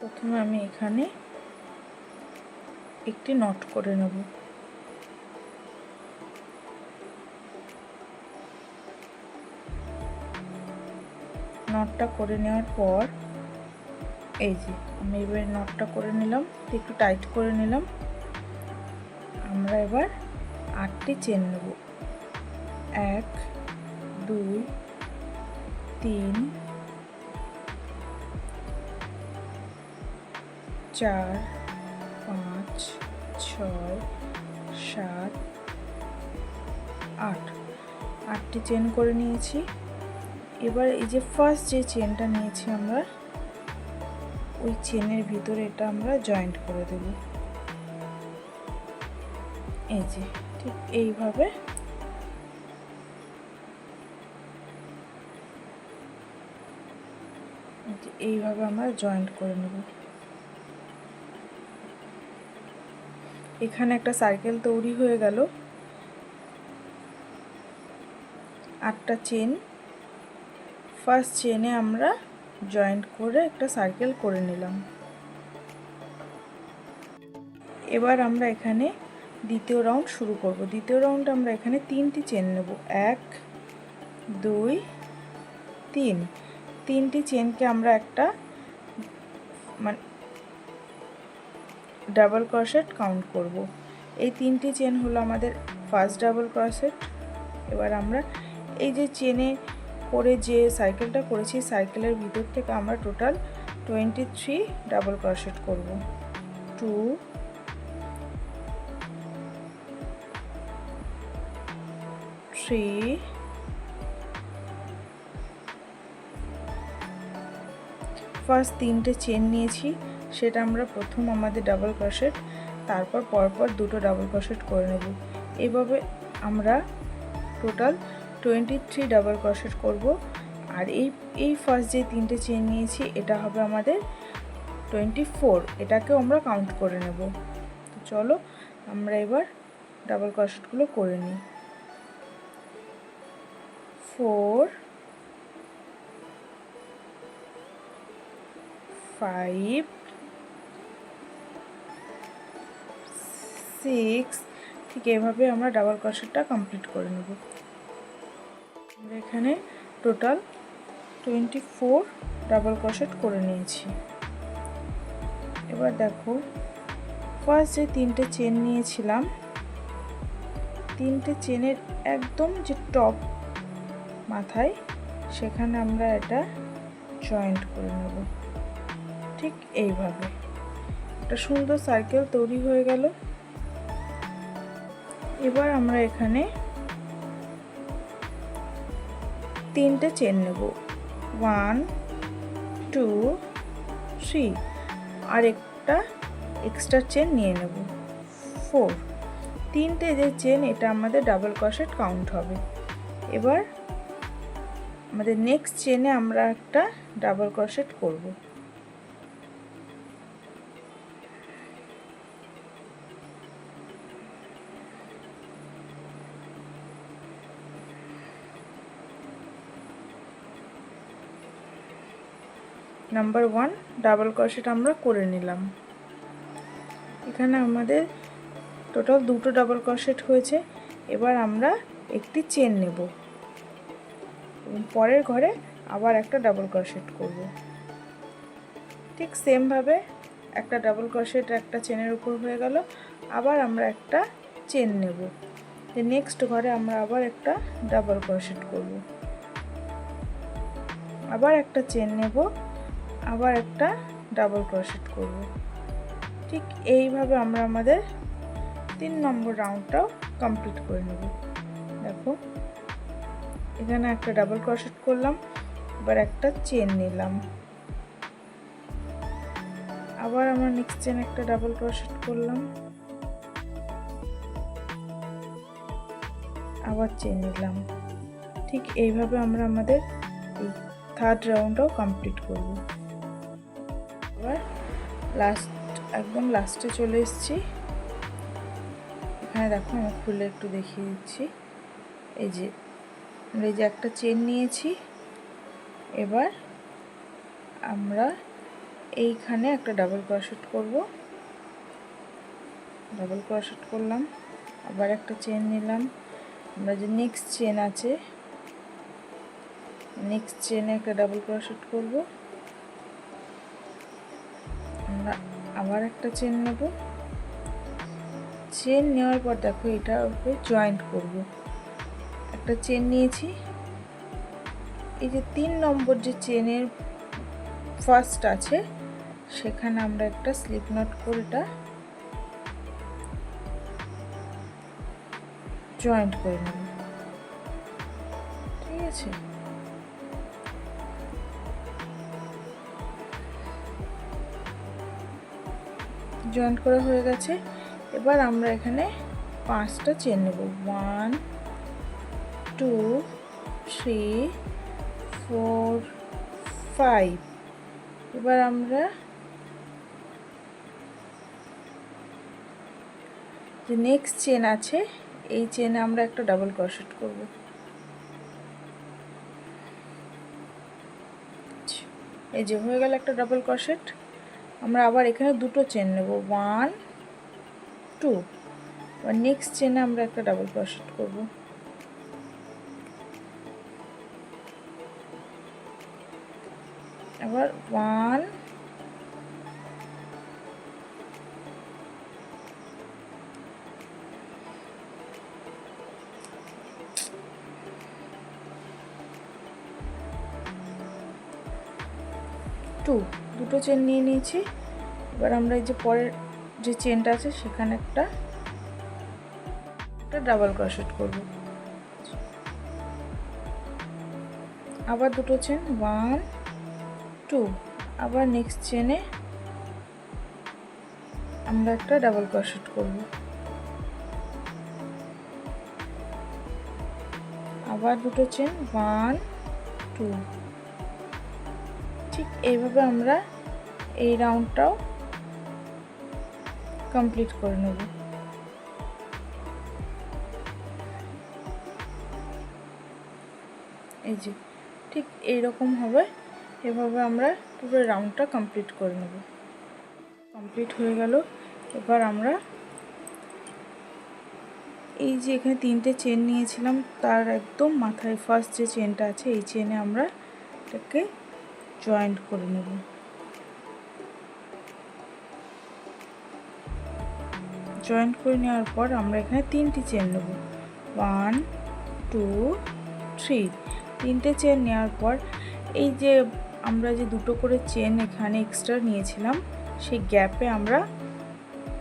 প্রথমে আমি এখানে একটি নট করে নেব। নটটা করে নেওয়ার পর, এই যে আমি এবার নটটা করে নিলাম, একটু টাইট করে নিলাম। আমরা এবার আটটি চেন নেব। এক, দুই, তিন চার, পাঁচ, ছয়, সাত, আট। আটটি চেন করে নিয়েছি। এবার এই যে ফার্স্ট যে চেনটা নিয়েছি আমরা, ওই চেনের ভিতরে এটা আমরা জয়েন্ট করে দেব। এই যে, ঠিক এইভাবে। এইভাবে আমরা জয়েন্ট করে নেব। এখানে একটা সার্কেল তৈরি হয়ে গেল। আটটা চেন ফার্স্ট চেনে আমরা জয়েন্ট করে একটা সার্কেল করে নিলাম। এবার আমরা এখানে দ্বিতীয় রাউন্ড শুরু করব। দ্বিতীয় রাউন্ড আমরা এখানে তিনটি চেন নেব। এক, দুই, তিন। তিনটি চেনকে আমরা একটা মানে ডাবল ক্রসেট কাউন্ট করব। এই তিনটি চেন হলো আমাদের ফার্স্ট ডাবল ক্রসেট এবার আমরা এই যে চেনে করে যে সাইকেলটা করেছি সাইকেলের ভিতর থেকে আমরা total twenty three double crochet করব। টু থ্রি ফার্স্ট তিনটে চেন নিয়েছি। সেটা আমরা প্রথম আমাদের ডাবল ক্রসেট তারপর পরপর দুটো ডাবল ক্রসেট করে নেব। এইভাবে আমরা total twenty three double crochet করব। আর এই এই ফার্স্ট যে তিনটে চেন নিয়েছি, এটা হবে আমাদের টোয়েন্টি ফোর এটাকেও আমরা কাউন্ট করে নেব। তো চলো, আমরা এবার ডাবল ক্রসেটগুলো করে নিই। ফোর ফাইভ সিক্স ঠিক এভাবে আমরা ডাবল ক্রসেটটা কমপ্লিট করে নেব। আমরা এখানে total twenty four double crochet করে নিয়েছি। এবার দেখো ফার্স্ট যে তিনটে চেন নিয়েছিলাম, তিনটে চেনের একদম যে টপ মাথায়, সেখানে আমরা এটা জয়েন্ট করে নেব। ঠিক এইভাবে। একটা সুন্দর সার্কেল তৈরি হয়ে গেল। এবার আমরা এখানে তিনটে চেন নেব। ওয়ান টু থ্রি আর একটা এক্সট্রা চেন নিয়ে নেব। ফোর তিনটে যে চেন এটা আমাদের ডাবল ক্রসেট কাউন্ট হবে। এবার আমাদের নেক্সট চেনে আমরা একটা ডাবল ক্রসেট করব। নাম্বার ওয়ান ডাবল ক্রসেট আমরা করে নিলাম। এখানে আমাদের টোটাল দুটো ডাবল ক্রসেট হয়েছে। এবার আমরা একটি চেন নেব। পরের ঘরে আবার একটা ডাবল ক্রসেট করব। ঠিক সেমভাবে একটা ডাবল ক্রসেট একটা চেনের উপর হয়ে গেল। আবার আমরা একটা চেন নেব। যে নেক্সট ঘরে আমরা আবার একটা ডাবল ক্রসেট করব। আবার একটা চেন নেব। আবার একটা ডাবল ক্রসেট করব। ঠিক এইভাবে আমরা আমাদের তিন নম্বর রাউন্ডটাও কমপ্লিট করে নেব। দেখো, এখানে একটা ডাবল ক্রসেট করলাম, এবার একটা চেন নিলাম। আবার আমরা নেক্সট চেন একটা ডাবল ক্রসেট করলাম। আবার চেন নিলাম। ঠিক এইভাবে আমরা আমাদের থার্ড রাউন্ডটাও কমপ্লিট করব। লাস্ট একদম লাস্টে চলে এসেছি। এখানে দেখো, আমি খুলে একটু দেখিয়ে দিচ্ছি। এই যে এই যে একটা চেন নিয়েছি। এবার আমরা এইখানে একটা ডাবল ক্রোশেট করব। ডাবল ক্রোশেট করলাম, আবার একটা চেন নিলাম। আমরা যে নেক্সট চেন আছে নেক্সট চেনে একটা ডাবল ক্রোশেট করব। আবার একটা চেন নেব। চেন নেওয়ার পর দেখো এটা উপরে জয়েন্ট করব। একটা চেন নিয়েছি। এই যে তিন নম্বর যে চেনের ফার্স্ট আছে, সেখানে আমরা একটা স্লিপ নট করে এটা জয়েন্ট করে নেব। ঠিক আছে? জয়েন্ট করা হয়ে গেছে। এবার আমরা এখানে পাঁচটা চেন নেব। One two three four five এবার আমরা যে নেক্সট চেন আছে, এই চেনে আমরা একটা ডাবল ক্রশেট করব। এই যে, হয়ে গেল একটা ডাবল ক্রশেট আমরা আবার এখানে দুটো চেন নেব। ওয়ান টু এবার নেক্সট চেনে আমরা একটা ডাবল ক্রশেট করব। আবার ওয়ান টু দুটো চেন নিয়ে নিয়েছি। এবার আমরা এই যে পরের যে চেনটা আছে, সেখানে একটা একটা ডাবল ক্রশেট করব। আবার দুটো চেন ওয়ান টু আবার নেক্সট চেনে আমরা একটা ডাবল ক্রশেট করব। আবার দুটো চেন ওয়ান টু ঠিক এইভাবে আমরা এই রাউন্ডটাও কমপ্লিট করে নেব। এই যে, ঠিক এইরকম হবে। এভাবে আমরা পুরো রাউন্ডটা কমপ্লিট করে নেব। কমপ্লিট হয়ে গেল। এবার আমরা এই যে এখানে তিনটে চেন নিয়েছিলাম, তার একদম মাথায় ফার্স্ট যে চেনটা আছে, এই চেনে আমরা এটাকে জয়েন্ট করে নেব। জয়েন্ট করে নেওয়ার পর আমরা এখানে তিনটি চেন নেব। ওয়ান টু থ্রি তিনটে চেন নেওয়ার পর এই যে আমরা যে দুটো করে চেন এখানে এক্সট্রা নিয়েছিলাম, সেই গ্যাপে আমরা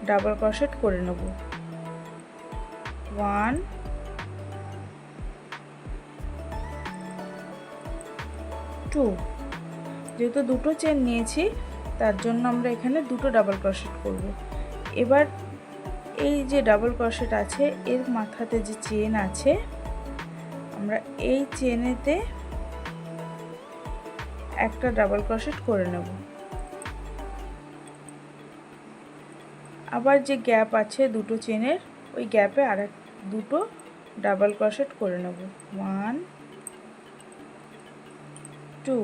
ডাবল ক্রশেট করে নেব। ওয়ান টু যেহেতু দুটো চেন নিয়েছি, তার জন্য আমরা এখানে দুটো ডাবল ক্রশেট করব। এবার এই যে ডাবল ক্রশেট আছে, এর মাথাতে যে চেন আছে, আমরা এই চেনেতে একটা ডাবল ক্রশেট করে নেব। আবার যে গ্যাপ আছে দুটো চেনের ওই গ্যাপে আর দুটো ডাবল ক্রশেট করে নেব। ওয়ান টু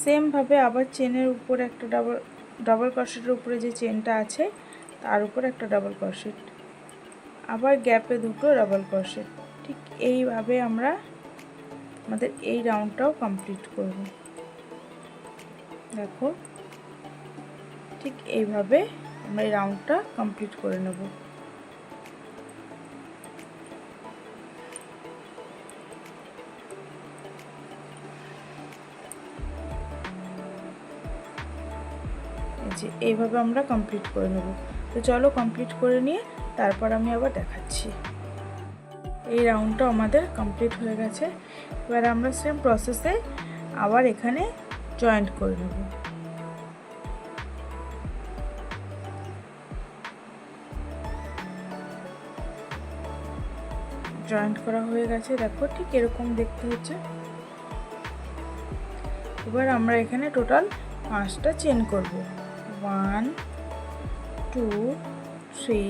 সেমভাবে আবার চেনের উপরে একটা ডাবল ডাবল ক্রশেটের উপরে যে চেনটা আছে তার উপর একটা ডাবল ক্রশেট আবার গ্যাপে দুটো ডাবল ক্রশেট ঠিক এইভাবে আমরা আমাদের এই রাউন্ডটাও কমপ্লিট করব। দেখো, ঠিক এইভাবে আমরা এই রাউন্ডটা কমপ্লিট করে নেব। এইভাবে আমরা কমপ্লিট করে নেব। তো চলো কমপ্লিট করে নিয়ে তারপর আমি আবার দেখাচ্ছি। এই রাউন্ডটা আমাদের কমপ্লিট হয়ে গেছে। এবার আমরা সেম প্রসেসে আবার এখানে জয়েন্ট করে নেব। জয়েন্ট করা হয়ে গেছে। দেখো ঠিক এরকম দেখতে হচ্ছে। এবার আমরা এখানে টোটাল পাঁচটা চেন করব। One two three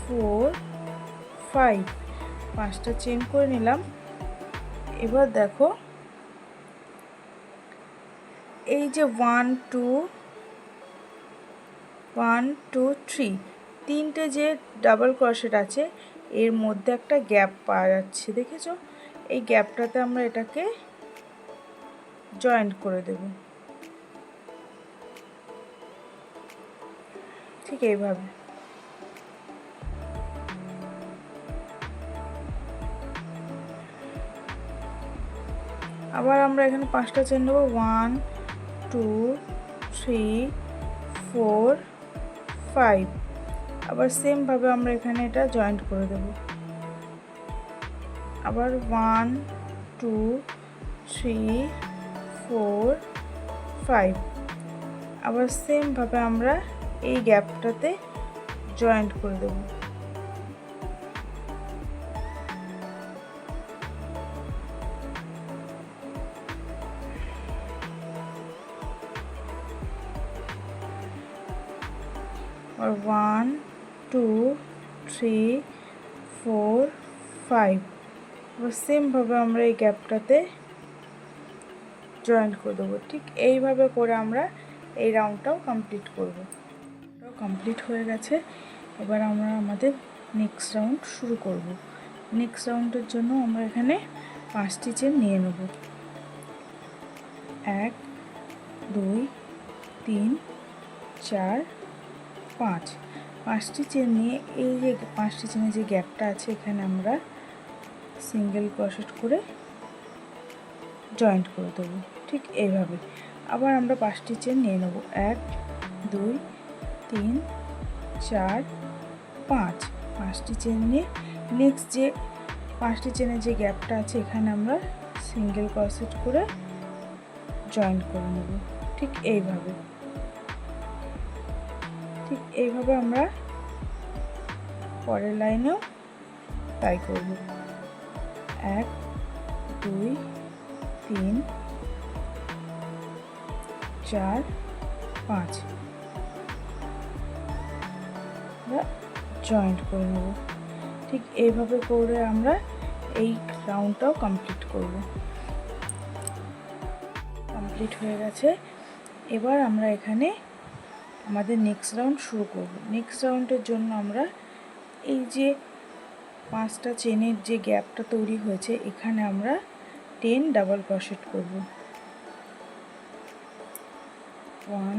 four five পাঁচটা চেন করে নিলাম। এবার দেখো, এই যে one two one two three তিনটে যে ডাবল ক্রশেট আছে, এর মধ্যে একটা গ্যাপ পাওয়া যাচ্ছে, দেখেছ? এই গ্যাপটাতে আমরা এটাকে জয়েন্ট করে দেব। ঠিক এইভাবে। আবার আমরা এখানে পাঁচটা চেন নেব। One, two, three, four, five. আবার সেমভাবে আমরা এখানে এটা জয়েন্ট করে দেব। আবার one, two, three, four, five. আবার সেমভাবে আমরা এই গ্যাপটাতে জয়েন্ট করে দেবো। আর one two three four five এবার সেমভাবে আমরা এই গ্যাপটাতে জয়েন্ট করে দেবো। ঠিক এইভাবে করে আমরা এই রাউন্ডটাও কমপ্লিট করব। কমপ্লিট হয়ে গেছে। এবার আমরা আমাদের নেক্সট রাউন্ড শুরু করব। নেক্সট রাউন্ডের জন্য আমরা এখানে পাঁচটি চেন নিয়ে নেব। এক, দুই, তিন, চার, পাঁচ। পাঁচটি চেন নিয়ে এই যে পাঁচটি চেনের যে গ্যাপটা আছে, এখানে আমরা সিঙ্গেল ক্রশেট করে জয়েন্ট করে দেবো। ঠিক এইভাবে। আবার আমরা পাঁচটি চেন নিয়ে নেব। এক, দুই তিন, চার, পাঁচ। পাঁচটি চেন নিয়ে নেক্সট যে পাঁচটি চেনের যে গ্যাপটা আছে, এখানে আমরা সিঙ্গেল ক্রসেট করে জয়েন্ট করে নেব। ঠিক এইভাবে। ঠিক এইভাবে আমরা পরের লাইনেও তাই করব। এক, দুই, তিন, চার, পাঁচ। জয়েন্ট করে নেব। ঠিক এইভাবে করে আমরা এই রাউন্ডটাও কমপ্লিট করব। কমপ্লিট হয়ে গেছে। এবার আমরা এখানে আমাদের নেক্সট রাউন্ড শুরু করব। নেক্সট রাউন্ডের জন্য আমরা এই যে পাঁচটা চেনের যে গ্যাপটা তৈরি হয়েছে, এখানে আমরা টেন ডাবল ক্রশেট করব। One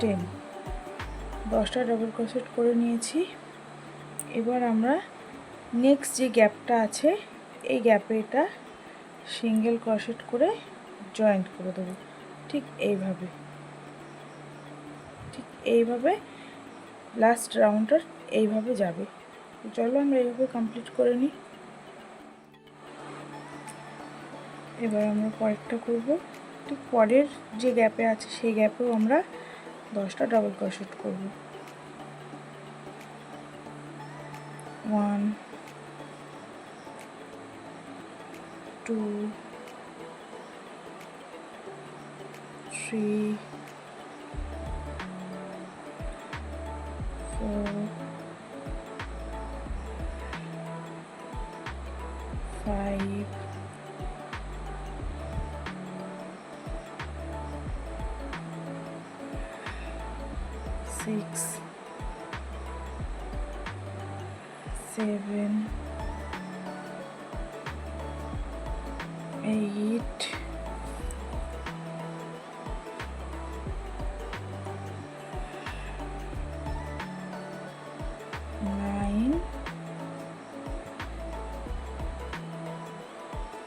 ten. দশটা ডবল ক্রোশেট করে নিয়েছি। এবার আমরা নেক্সট যে গ্যাপটা আছে, এই গ্যাপে এটা সিঙ্গেল ক্রোশেট করে জয়েন্ট করে দেবো। ঠিক এইভাবে। ঠিক এইভাবে লাস্ট রাউন্ডটা এইভাবে যাবে। চলো আমরা এইভাবে কমপ্লিট করে নিই। এবার আমরা পরেরটা করব। ঠিক পরের যে গ্যাপে আছে, সেই গ্যাপেও আমরা দশটা ডাবল ক্রোশেট করব। One two three seven, eight, nine,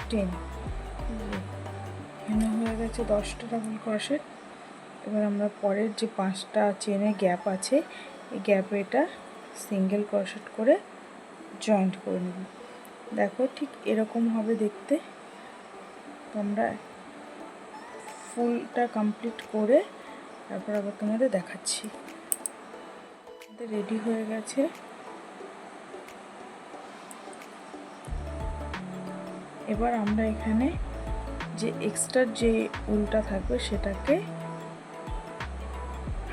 ten. হয়ে গেছে দশটা ডাবল ক্রোশেট এবার আমরা পরের যে পাঁচটা চেনে গ্যাপ আছে এই গ্যাপে এটা সিঙ্গেল ক্রোশেট করে জয়েন্ট করে নেব। দেখো ঠিক এরকম হবে দেখতে। তো আমরা ফুলটা কমপ্লিট করে তারপর আবার তোমাদের দেখাচ্ছি। রেডি হয়ে গেছে। এবার আমরা এখানে যে এক্সট্রা যে উলটা থাকবে সেটাকে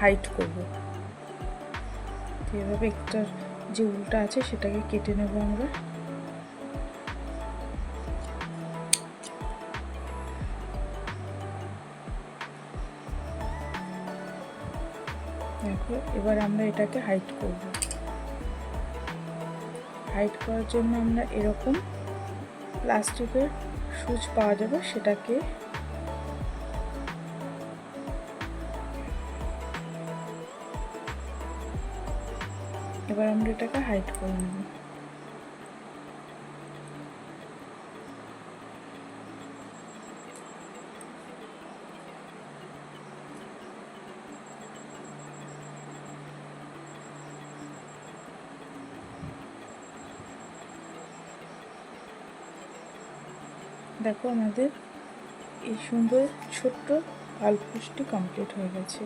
হাইট করব। এভাবে এক্সট্রা যে উলটা আছে সেটাকে কেটে নেব আমরা। দেখো, এবার আমরা এটাকে হাইট করব। হাইট করার জন্য আমরা এরকম প্লাস্টিকের সুচ পাওয়া যাবে, সেটাকে এবার আমরা এটাকে হাইট করে নেব। দেখো আমাদের এই সুন্দর ছোট্ট আলপোস্টটি কমপ্লিট হয়ে গেছে।